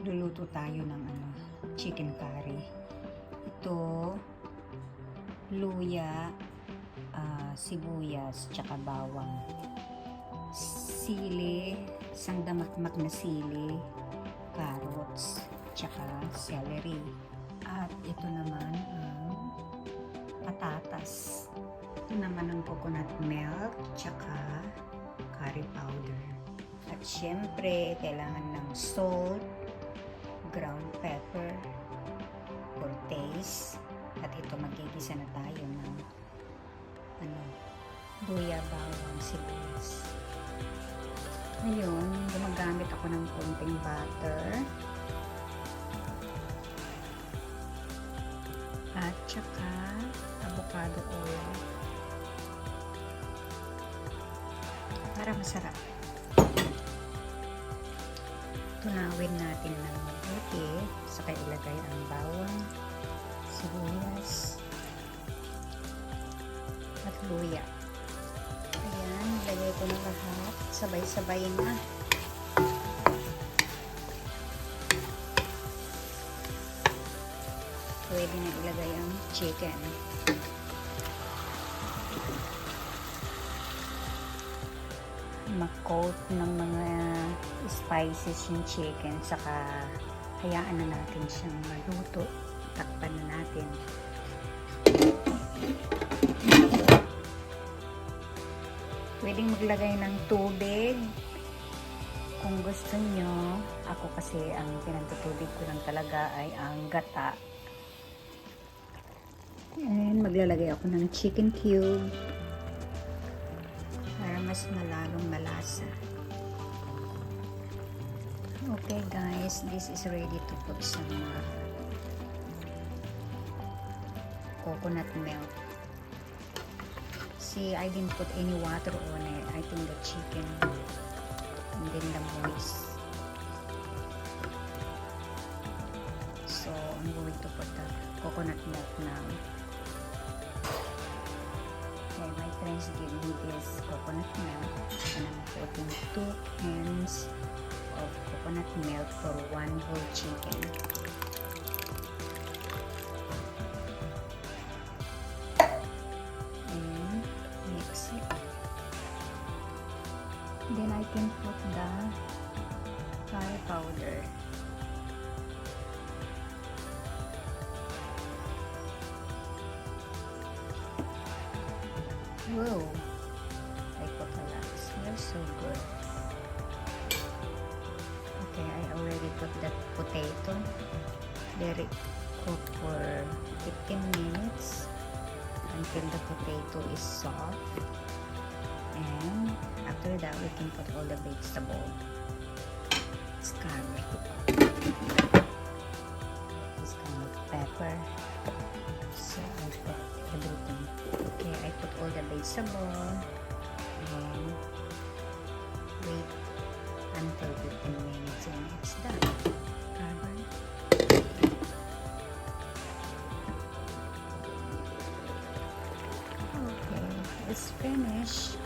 magluluto tayo ng ano, chicken curry. Ito, luya, ah, sibuyas, tsaka bawang. Sili, isang damakmak na sili, carrots, tsaka celery. At ito naman ang patatas. Ito naman ang coconut milk, tsaka curry powder. At syempre, kailangan ng salt, ground pepper, for taste. At ito, magigisa na tayo ng ano, luya, bawang, sibuyas. Ngayon, gumagamit ako ng konting butter. At tsaka avocado oil. Para masarap. Tunawin natin ng mabuti. Saka ilagay ang bawang, sibuyas, at luya. Ayan, ilagay ko na lahat. Sabay-sabay na. Pwede na ilagay ang chicken. Mag-coat ng mga spices yung chicken saka hayaan na natin siyang maluto. Takpan na natin. Pwedeng maglagay ng tubig. Kung gusto nyo, ako kasi ang pinagtutubig ko lang talaga ay ang gata. And maglalagay ako ng chicken cube mas malalong malasa. Okay guys, this is ready to put some uh, coconut milk. See, I didn't put any water on it. I think the chicken and then the moist. So, I'm going to put the coconut milk now. My friends gave me this coconut milk and I'm putting two cans of coconut milk for one whole chicken. And mix it. Then I can put the curry powder. Whoa! I lot. It smells so good. Okay, I already put that potato. Let it cook for 15 minutes until the potato is soft. And after that, we can put all the vegetable. It's garlic. All the vegetable and wait until 15 minutes and it's done. Cover. Okay, it's finished.